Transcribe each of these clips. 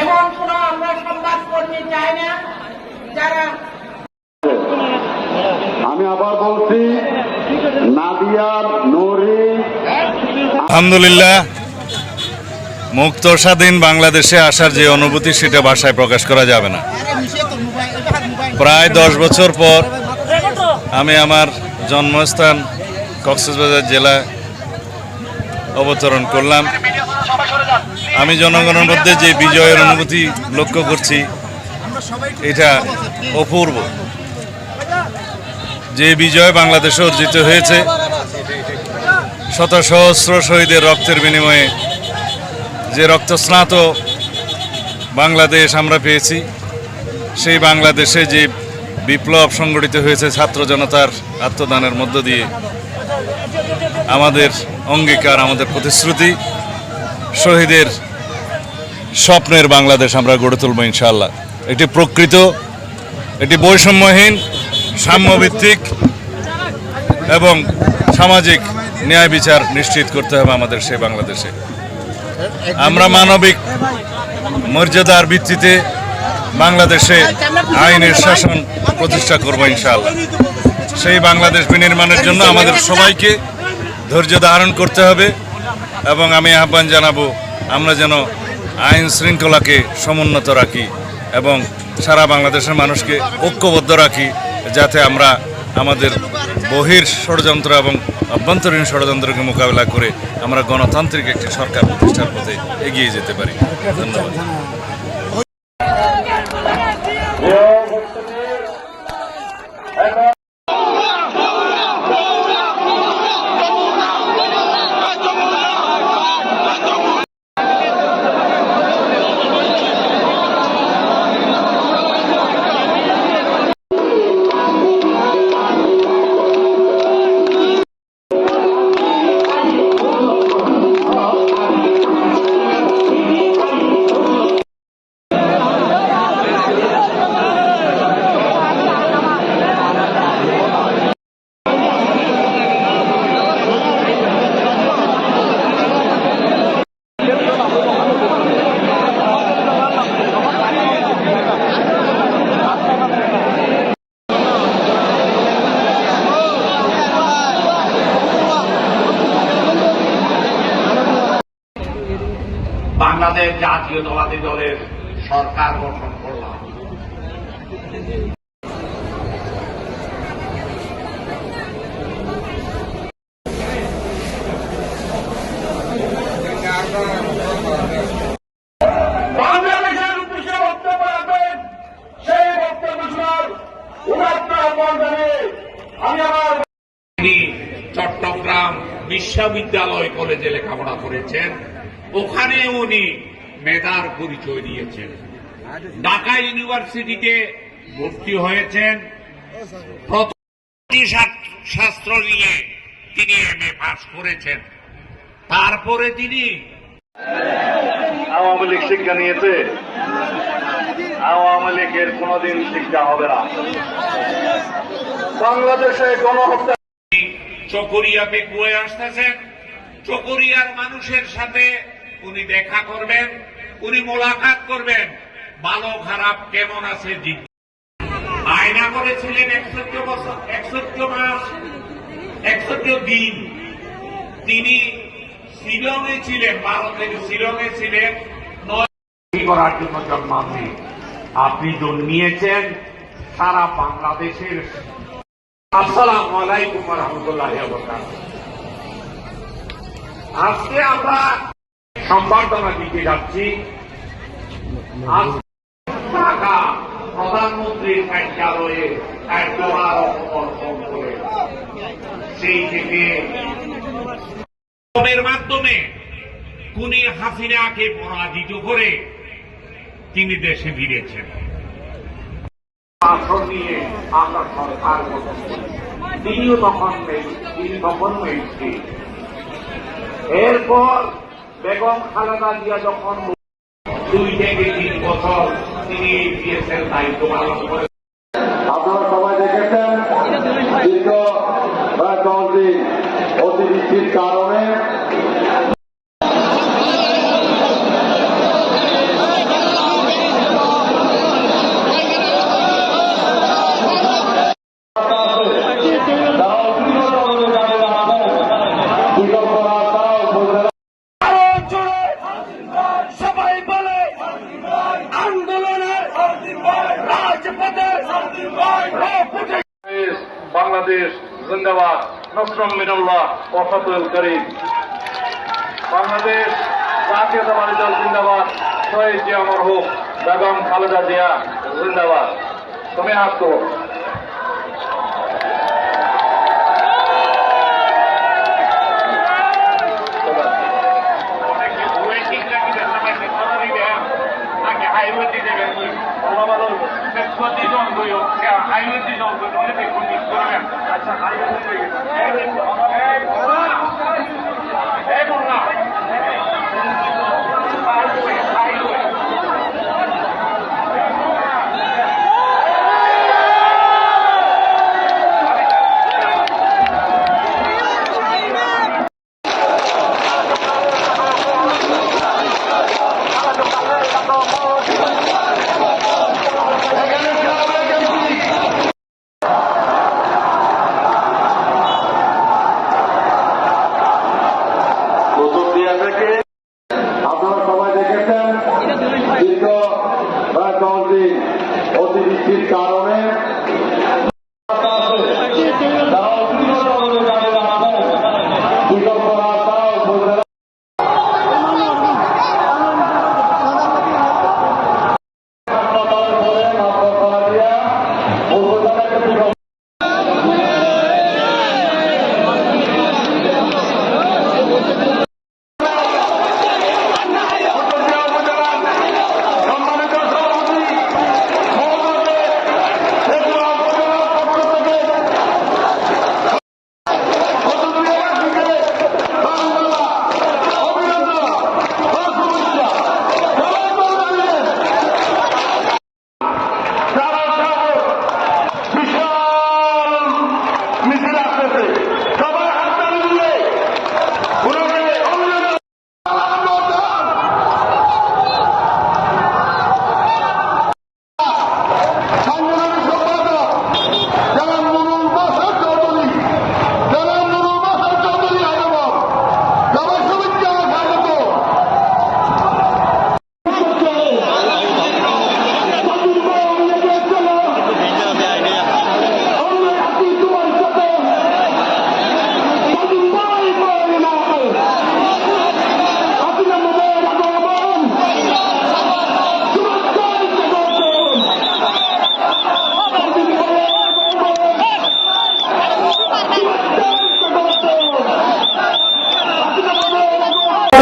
এমন কোন আমরা সংবাদ কর্মী চাই না যারা আমি আবার বলছি নাদিয়া নুরি আলহামদুলিল্লাহ মুক্ত স্বাধীন বাংলাদেশে আসার যে অনুভূতি সেটা ভাষায় প্রকাশ করা যাবে না। প্রায় দশ বছর পর আমি আমার জন্মস্থান কক্সবাজার জেলায় অবতরণ করলাম। আমি জনগণের মধ্যে যে বিজয়ের অনুভূতি লক্ষ্য করছি, এটা অপূর্ব। যে বিজয় বাংলাদেশে অর্জিত হয়েছে শত সহস্র শহীদের রক্তের বিনিময়ে যে রক্তস্নাত বাংলাদেশ আমরা পেয়েছি, সেই বাংলাদেশে যে বিপ্লব সংগঠিত হয়েছে ছাত্র জনতার আত্মদানের মধ্য দিয়ে, আমাদের অঙ্গীকার, আমাদের প্রতিশ্রুতি শহীদের স্বপ্নের বাংলাদেশ আমরা গড়ে তুলব ইনশাল্লাহ একটি প্রকৃত একটি বৈষম্যহীন, সাম্যভিত্তিক এবং সামাজিক ন্যায় বিচার নিশ্চিত করতে হবে আমাদের সেই বাংলাদেশে। আমরা মানবিক মর্যাদার ভিত্তিতে বাংলাদেশে আইনের শাসন প্রতিষ্ঠা করব ইনশাআল্লাহ। সেই বাংলাদেশ বিনির্মাণের জন্য আমাদের সবাইকে ধৈর্য ধারণ করতে হবে। এবং আমি আহ্বান জানাব, আমরা যেন আইন শৃঙ্খলাকে সমুন্নত রাখি এবং সারা বাংলাদেশের মানুষকে ঐক্যবদ্ধ রাখি, যাতে আমরা আমাদের বহির ষড়যন্ত্র এবং অভ্যন্তরীণ ষড়যন্ত্রকে মোকাবেলা করে আমরা গণতান্ত্রিক একটি সরকার প্রতিষ্ঠার পথে এগিয়ে যেতে পারি। ধন্যবাদ। বাংলাদেশ জাতীয় জাতীয়তাবাদী দলের সরকার গঠন করলাম। চট্টগ্রাম বিশ্ববিদ্যালয় কলেজে লেখাপড়া করেছেন ওখানে উনি মেধার পরিচয় দিয়েছেন। ঢাকা ইউনিভার্সিটিতে ভর্তি হয়েছেন। প্রথম শাস্ত্র নিয়ে তিনি এম এ পাস করেছেন। তারপরে তিনি আওয়ামী লীগ শিক্ষা নিয়েছে। আওয়ামী লীগের কোনদিন শিক্ষা হবে না। বাংলাদেশে গণহত্যা চকরিয়া পেকুয়ে আসতেছেন। চকরিয়ার মানুষের সাথে উনি দেখা করবেন, উনি মোলাকাত করবেন। ভালো খারাপ কেমন আছে জিজ্ঞেস আয়না করেছিলেন একষট্টি বছর, একষট্টি মাস, একষট্টি দিন। তিনি শিলংয়ে ছিলেন, ভারতের শিলংয়ে ছিলেন। করার জন্য জন্মাননি আপনি জন্মিয়েছেন সারা বাংলাদেশের আসসালাম আলাইকুম রহমতুল্লাহ আজকে আমরা সম্বর্ধনা দিতে যাচ্ছি। ঢাকা প্রধানমন্ত্রীর কার্যালয়ে এক অপকর্ষণ করে। সেই থেকে মাধ্যমে কুনি হাসিনাকে পরাজিত করে তিনি দেশে ফিরেছেন। আমরা সরকার গঠন করি। তিনিও তখন নেই তিনি তখন এরপর বেগম খালেদা জিয়া যখন দুই থেকে তিন বছর তিনি পিএসের দায়িত্ব পালন করেন আপনারা সবাই দেখেছেন কারণে নসরম মিনুল্লাহ ওফাতুল করিম। বাংলাদেশ জাতীয়তাবাদী দল জিন্দাবাদ, শহীদ জিয়া মরহুম বেগম খালেদা জিয়া জিন্দাবাদ। তুমি হাত আগে হাইওয়ে দিয়ে দেবেন প্রতিজন বই হাইওয়ে দিয়ে জন বই অনেক একটু মিস করবেন আচ্ছা হাইওয়ে দিয়ে এখন না হাইওয়ে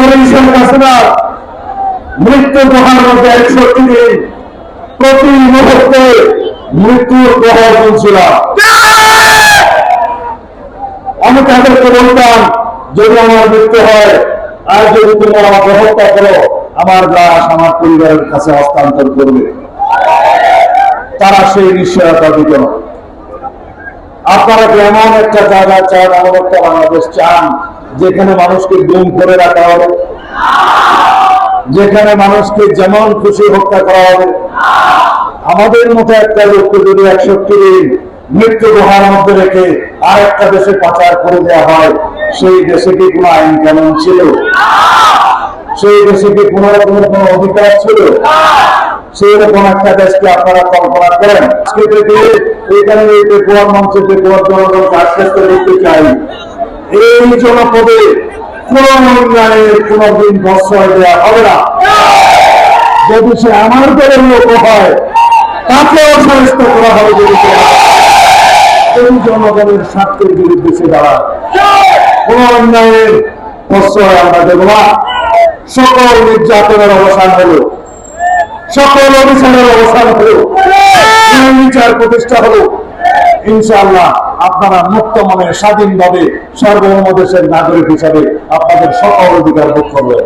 আমার আর আমার লাশ আমার পরিবারের কাছে হস্তান্তর করবে। তারা সেই নিশ্চয়তা দিত না। আপনারা কি এমন একটা জায়গা চান এমন একটা বাংলাদেশ চান যেখানে মানুষকে গুম করে রাখা হবে, যেখানে মানুষকে যেমন খুশি হত্যা করা হবে। আমাদের মতো একটা লোককে যদি একষট্টি দিন মৃত্যু গুহার মধ্যে রেখে আর একটা দেশে পাচার করে দেওয়া হয়, সেই দেশে কি কোনো আইন কানুন ছিল? সেই দেশে কি কোনো রকমের কোনো অধিকার ছিল? সেই রকম একটা দেশকে আপনারা কল্পনা করেন। আজকে থেকে এখানে এই পেপুয়ার মঞ্চে পেপুয়ার জনগণকে আস্তে আস্তে দেখতে চাই এই জনপদে কোন অন্যায়ের কোনদিন প্রশ্রয় দেওয়া হবে না। যদি সে আমার দলের লোক হয়, তাকেও সাহিত্য করা হবে যদি এই জনগণের স্বার্থের বিরুদ্ধে সে অন্যায়ের প্রশ্রয় আমরা দেব না। সকল নির্যাতনের অবসান হলো। সকল অভিযানের অবসান হলো। বিচার প্রতিষ্ঠা হলো। ইনশাআল্লাহ। আপনারা মুক্ত মনে স্বাধীনভাবে সার্বভৌম দেশের নাগরিক হিসাবে আপনাদের সকল অধিকার ভোগ করবেন।